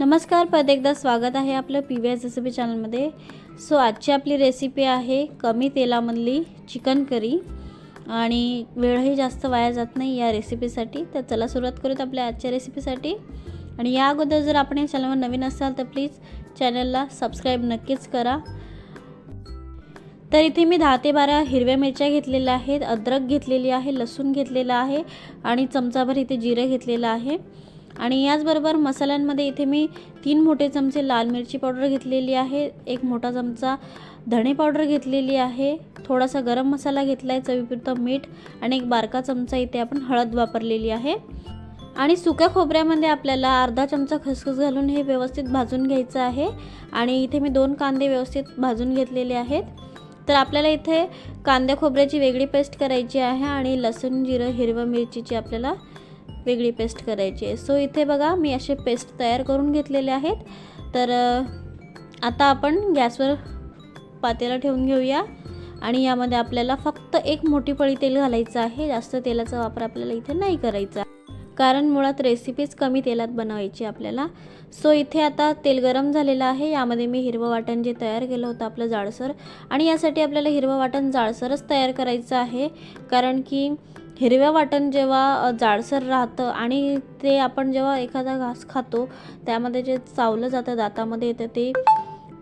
नमस्कार परत एकदा स्वागत आहे आपलं पी व्ही एस रेसिपी चॅनलमध्ये सो आजची आपली रेसिपी आहे कमी तेलामधली चिकन करी. आणि वेळही जास्त वाया जात नाही या रेसिपीसाठी तर चला सुरुवात करूत आपल्या आजच्या रेसिपीसाठी आणि या अगोदर जर आपण या चॅनलवर नवीन असाल तर प्लीज चॅनलला सबस्क्राईब नक्कीच करा. तर इथे मी दहा ते बारा हिरव्या मिरच्या घेतलेल्या आहेत अद्रक घेतलेली आहे लसूण घेतलेला आहे आणि चमचाभर इथे जिरं घेतलेलं आहे. आणि याचबरोबर मसाल्यांमध्ये इथे मी तीन मोठे चमचे लाल मिरची पावडर घेतलेली आहे एक मोठा चमचा धणे पावडर घेतलेली आहे थोडासा गरम मसाला घेतला आहे चवीपुरतं मीठ आणि एक बारका चमचा इथे आपण हळद वापरलेली आहे. आणि सुक्या खोबऱ्यामध्ये आपल्याला अर्धा चमचा खसखस घालून हे व्यवस्थित भाजून घ्यायचं आहे. आणि इथे मी दोन कांदे व्यवस्थित भाजून घेतलेले आहेत. तर आपल्याला इथे कांद्या खोबऱ्याची वेगळी पेस्ट करायची आहे आणि लसूण जिरं हिरवं मिरचीची आपल्याला वेगळी पेस्ट करायची आहे. सो इथे बघा मी असे पेस्ट तयार करून घेतलेले आहेत. तर आता आपण गॅसवर पातेला ठेवून घेऊया. आणि यामध्ये आपल्याला फक्त एक मोठी पळी तेल घालायचं आहे. जास्त तेलाचा वापर आपल्याला इथे नाही करायचा. कारण मुळात रेसिपीच कमी तेलात बनवायची आपल्याला. सो इथे आता तेल गरम झालेलं आहे. यामध्ये मी हिरवं वाटण जे तयार केलं होतं आपलं जाडसर. आणि यासाठी आपल्याला हिरवं वाटण जाडसरच तयार करायचं आहे. कारण की हिरव्या वाटण जेव्हा जाडसर राहतं आणि ते आपण जेव्हा एखादा घास खातो त्यामध्ये जे चावलं जातं दातामध्ये येतं ते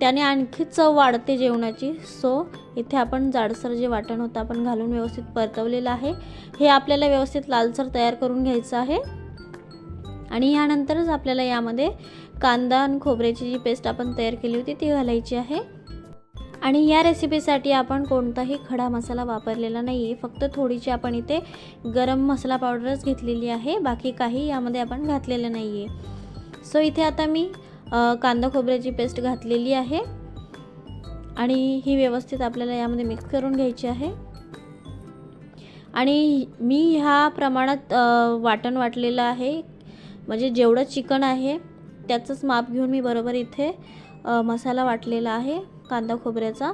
त्याने आणखी चव वाढते जेवणाची. सो इथे आपण जाडसर जे वाटण होतं आपण घालून व्यवस्थित परतवलेलं आहे. हे आपल्याला व्यवस्थित लालसर तयार करून घ्यायचं आहे. आणि यानंतरच आपल्याला यामध्ये कांदा आणि खोबऱ्याची जी पेस्ट आपण तयार केली होती ती घालायची आहे. आणि या रेसिपीसाठी आपण कोणताही खडा मसाला वापरलेला नाही आहे फक्त थोडीशी आपण इथे गरम मसाला पावडरच घेतलेली आहे. बाकी काही यामध्ये आपण घातलेलं नाही आहे सो इथे आता मी कांदा खोबऱ्याची पेस्ट घातलेली आहे. आणि ही व्यवस्थित आपल्याला यामध्ये मिक्स करून घ्यायची आहे. आणि मी ह्या प्रमाणात वाटण वाटलेलं आहे. म्हणजे जेवढं चिकन आहे त्याचंच माप घेऊन मी बरोबर इथे मसाला वाटलेला आहे. कांदा खोबऱ्याचा.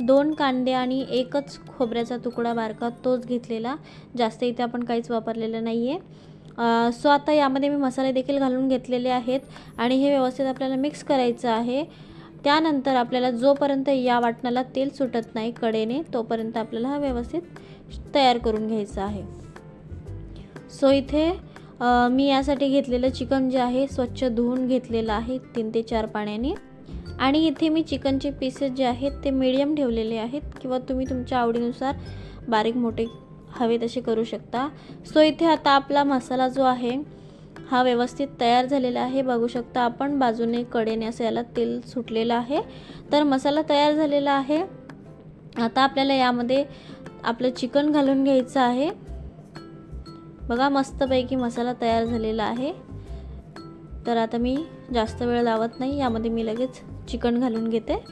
दोन कांदे आणि एकच खोबऱ्याचा तुकडा बारका तोच घेतलेला. जास्त इथे आपण काहीच वापरलेलं नाही आहे सो आता यामध्ये मी मसाले देखील घालून घेतलेले आहेत आणि हे व्यवस्थित आपल्याला मिक्स करायचं आहे. त्यानंतर आपल्याला जोपर्यंत या वाटणाला तेल सुटत नाही कडेने तोपर्यंत आपल्याला हा व्यवस्थित तयार करून घ्यायचा आहे. सो इथे मी यासाठी घेतलेलं चिकन जे आहे स्वच्छ धुवून घेतलेलं आहे तीन ते चार पाण्याने. आणि इथे मी चिकनचे पीसेस जे आहेत ते मिडियम ठेवलेले आहेत किंवा तुम्ही तुमच्या आवडीनुसार बारीक मोठे हवे तसे करू शकता. सो इथे आता आपला मसाला जो आहे हा व्यवस्थित तयार झालेला आहे. बघू शकता आपण बाजूने कडेने असं याला तेल सुटलेलं आहे. तर मसाला तयार झालेला आहे. आता आपल्याला यामध्ये आपलं चिकन घालून घ्यायचं आहे. बघा मस्तपैकी मसाला तयार झालेला आहे. तर आता मी जास्त वेळ लावत नाही यामध्ये मी लगेच चिकन घालून घेते.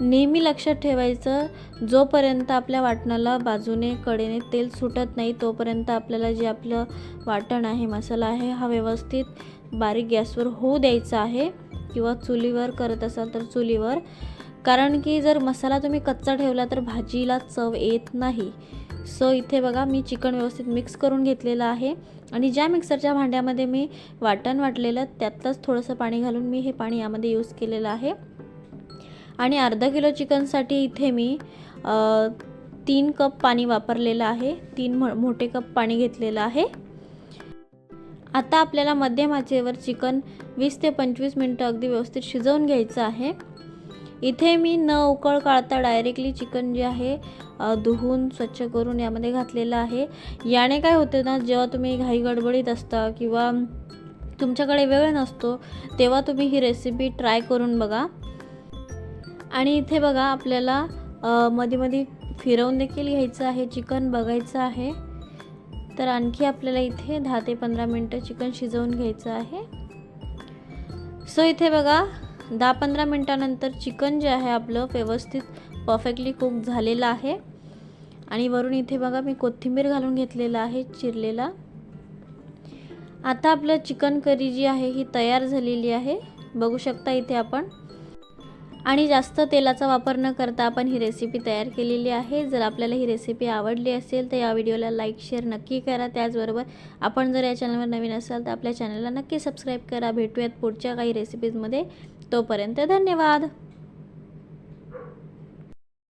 नेहमी लक्षात ठेवायचं जोपर्यंत आपल्या वाटणाला बाजूने कडेने तेल सुटत नाही तोपर्यंत आपल्याला जे आपलं वाटण आहे मसाला आहे हा व्यवस्थित बारीक गॅसवर होऊ द्यायचा आहे किंवा चुलीवर करत असाल तर चुलीवर. कारण की जर मसाला तुम्ही कच्चा ठेवला तर भाजीला चव येत नाही. सो इथे बघा मी चिकन व्यवस्थित मिक्स करून घेतलेलं आहे. आणि ज्या मिक्सरच्या भांड्यामध्ये मी वाटण वाटलेलं त्यातलंच थोडंसं पाणी घालून मी हे पाणी यामध्ये यूज केलेलं आहे. आणि अर्धा किलो चिकनसाठी इथे मी तीन कप पाणी वापरलेलं आहे. तीन मो मोठे कप पाणी घेतलेलं आहे. आता आपल्याला मध्यम आचेवर चिकन वीस ते पंचवीस मिनटं अगदी व्यवस्थित शिजवून घ्यायचं आहे. इथे मी न उकळ काढता डायरेक्टली चिकन जे आहे धुवून स्वच्छ करून यामध्ये घातलेलं आहे. याने काय होते ना जेव्हा तुम्ही घाई गडबडीत असता किंवा तुमच्याकडे वेळ नसतो तेव्हा तुम्ही ही रेसिपी ट्राय करून बघा. आणि इथे बघा आपल्याला मध्ये मध्ये फिरवून देखील घ्यायचं आहे चिकन बघायचं आहे. तर आणखी आपल्याला इथे दहा ते पंधरा मिनटं चिकन शिजवून घ्यायचं आहे. सो इथे बघा दहा पंधरा मिनटानंतर चिकन जे आहे आपलं व्यवस्थित परफेक्टली कुक झालेलं आहे. आणि वरून इथे बघा मी कोथिंबीर घालून घेतलेला आहे चिरलेला. आता आपलं चिकन करी जी आहे ही तयार झालेली आहे. बघू शकता इथे आपण. आणि जास्त तेलाचा वापर न करता आपण ही रेसिपी तयार केलेली आहे. जर आपल्याला ही रेसिपी आवडली असेल तर या व्हिडिओला लाईक शेअर नक्की करा. त्याचबरोबर आपण जर या चॅनलवर नवीन असाल तर आपल्या चॅनलला नक्की सबस्क्राईब करा. भेटूयात पुढच्या काही रेसिपीजमध्ये तोपर्यंत धन्यवाद!